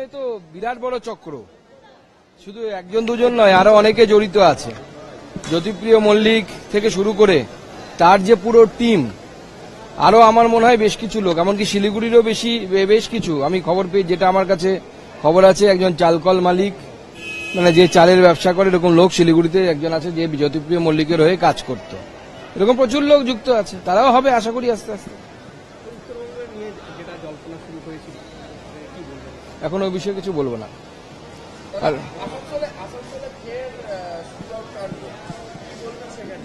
এ তো বিরাট বড় চক্র। শুধু একজন দুজন নয়, আরও অনেকে জড়িত আছে। জ্যোতিপ্রিয় মল্লিক থেকে শুরু করে তার যে পুরো টিম, আরও আমার মনে হয় বেশ কিছু লোক, এমনকি শিলিগুড়িরও বেশি, বেশ কিছু। আমি খবর পেয়ে, যেটা আমার কাছে খবর আছে, একজন চালকল মালিক মানে যে চালের ব্যবসা করে, এরকম লোক শিলিগুড়িতে একজন আছে যে জ্যোতিপ্রিয় মল্লিকের হয়ে কাজ করত। এরকম প্রচুর লোক যুক্ত আছে, তারাও হবে, আশা করি আস্তে আস্তে। এখন ওই বিষয়ে কিছু বলব না। আর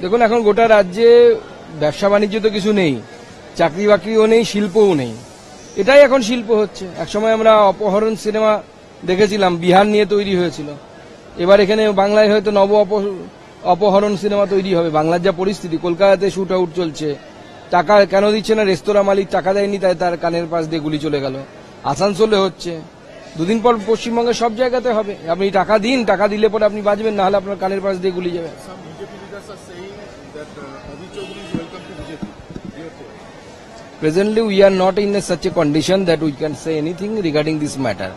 দেখুন এখন গোটা রাজ্যে ব্যবসা বাণিজ্য তো কিছু নেই চাকরি বাকরিও নেই শিল্পও নেই। এটাই এখন শিল্প হচ্ছে। একসময় আমরা অপহরণ সিনেমা দেখেছিলাম বিহার নিয়ে তৈরি হয়েছিল। এবার এখানে বাংলায় হয়তো নব অপ- অপহরণ সিনেমা তৈরি হবে। বাংলার যা পরিস্থিতি কলকাতাতে শুট আউট চলছে। টাকা কেন দিচ্ছে না? রেস্তোরাঁ মালিক টাকা দেয়নি তাই তার কানের পাশ দিয়ে গুলি চলে গেল। আসানসোলে হচ্ছে। দুদিন পর পশ্চিমবঙ্গের সব জায়গাতে হবে আপনি টাকা দিন টাকা দিলে পরে আপনি বাঁচবেন না হলে আপনার কানের পাশ দিয়ে গুলি যাবে uh. Presently, we are not in a such a condition that we can say anything regarding this matter.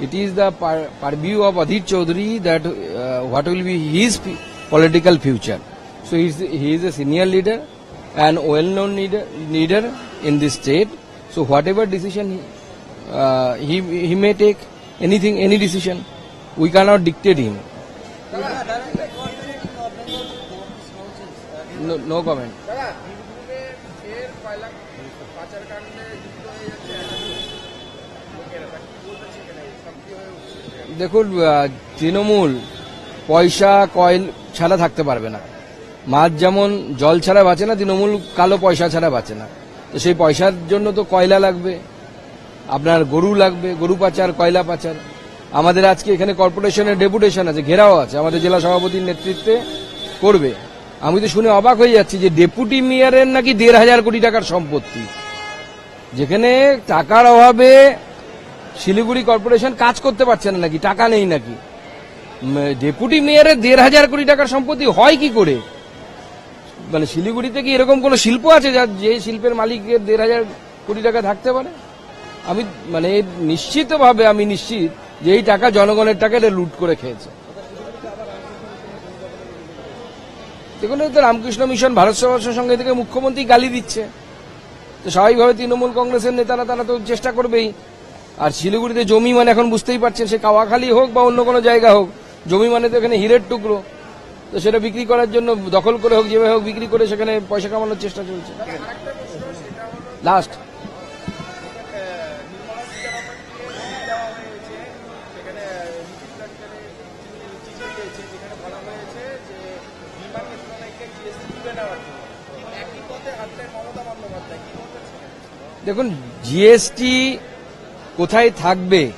It is the pur- purview of Adit Chaudhary that uh, what will be his political future. So he is, he is a senior leader and well-known leader, leader in this state. So whatever decision he, uh, he he may take, anything any decision, we cannot dictate him. No, no comment. দেখুন তৃণমূল পয়সা coil ছাড়া থাকতে পারবে না মাছ যেমন জল ছাড়া বাঁচে না তৃণমূল কালো পয়সা ছাড়া বাঁচে না তো সেই পয়সার জন্য তো কয়লা লাগবে আপনার গরু লাগবে, গরু পাচার, কয়লা পাচার। আমাদের আজকে এখানে কর্পোরেশনের ডেপুটেশন আছে, ঘেরাও আছে, আমাদের জেলা সভাপতির নেতৃত্বে করবে। আমি তো শুনে অবাক হয়ে যাচ্ছি যে ডেপুটি মেয়রের নাকি দেড় হাজার কোটি টাকার সম্পত্তি। যেখানে টাকার অভাবে শিলিগুড়ি কর্পোরেশন কাজ করতে পারছে না নাকি, টাকা নেই নাকি। ডেপুটি মেয়রের দেড় হাজার কোটি টাকার সম্পত্তি হয় কি করে? মানে শিলিগুড়িতে কি এরকম কোন শিল্প আছে যার যে শিল্পের মালিকের দেড় হাজার কোটি টাকা থাকতে পারে? আমি মানে নিশ্চিতভাবে আমি নিশ্চিত যে এই টাকা জনগণের টাকা এটা লুট করে খেয়েছে। দেখুন তো রামকৃষ্ণ মিশন ভারত সেবাশ্রম সঙ্গে থেকে মুখ্যমন্ত্রী গালি দিচ্ছে। তো স্বাভাবিকভাবে তৃণমূল কংগ্রেসের নেতারা, তারা তো চেষ্টা করবেই। আর শিলিগুড়িতে জমি মানে এখন বুঝতেই পারছেন, সে কাওয়াখালী হোক বা অন্য কোনো জায়গা হোক, জমি মানে তো এখানে হিরের টুকরো। তো সেটা বিক্রি করার জন্য দখল করে হোক, যেভাবে হোক বিক্রি করে সেখানে পয়সা কামানোর চেষ্টা চলছে। লাস্ট। দেখুন জিএসটি কোথায় থাকবে?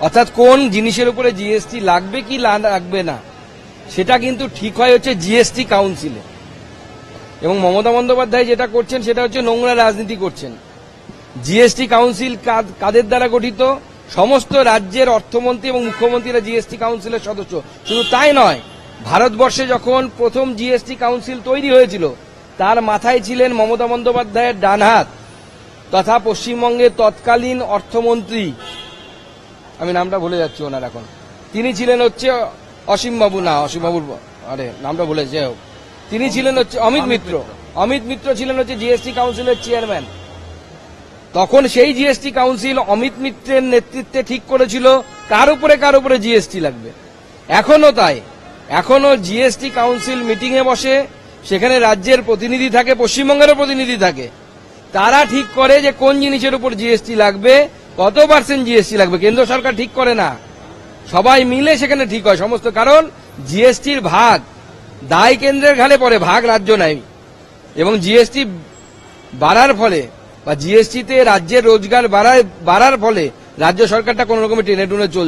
অর্থাৎ কোন জিনিসের উপরে জিএসটি লাগবে কি লাগবে না? সেটা কিন্তু ঠিক হয় হচ্ছে জিএসটি কাউন্সিলে এবং মমতা বন্দ্যোপাধ্যায় যেটা করছেন, সেটা হচ্ছে নোংরা রাজনীতি করছেন। জিএসটি কাউন্সিল কাদ- কাদের দ্বারা গঠিত? সমস্ত রাজ্যের অর্থমন্ত্রী এবং মুখ্যমন্ত্রীরা জিএসটি কাউন্সিলের সদস্য। শুধু তাই নয় ভারতবর্ষে যখন প্রথম জিএসটি কাউন্সিল তৈরি হয়েছিল তার মাথায় ছিলেন মমতা বন্দ্যোপাধ্যায়ের ডান হাত তথা পশ্চিমবঙ্গের তৎকালীন অর্থমন্ত্রী। আমি নামটা ভুলে যাচ্ছি ওনার এখন। তিনি ছিলেন হচ্ছে অসীম বাবু না অসীম বাবুর আরে নামটা ভুলে যাই হোক। তিনি ছিলেন হচ্ছে অমিত মিত্র। অমিত মিত্র ছিলেন হচ্ছে জিএসটি কাউন্সিলের চেয়ারম্যান তখন সেই জিএসটি কাউন্সিল অমিত মিত্রের নেতৃত্বে ঠিক করেছিল কার উপরে কার উপরে জিএসটি লাগবে। এখনও তাই। এখনও জিএসটি কাউন্সিল মিটিং এ বসে, সেখানে রাজ্যের প্রতিনিধি থাকে, পশ্চিমবঙ্গেরও প্রতিনিধি থাকে। তারা ঠিক করে যে কোন জিনিসের উপর জিএসটি লাগবে, কত পার্সেন্ট জিএসটি লাগবে, কেন্দ্র সরকার ঠিক করে না। সবাই মিলে সেখানে ঠিক হয়, সমস্ত কারণ জিএসটির ভাগ, দায় কেন্দ্রের ঘাড়ে পড়ে, ভাগ রাজ্য নাই। এবং জিএসটি বাড়ার ফলে, বা জিএসটিতে রাজ্যের রোজগার বাড়ায়, বাড়ার ফলে রাজ্য সরকারটা কোন রকমের টেনে টুনে চলছে।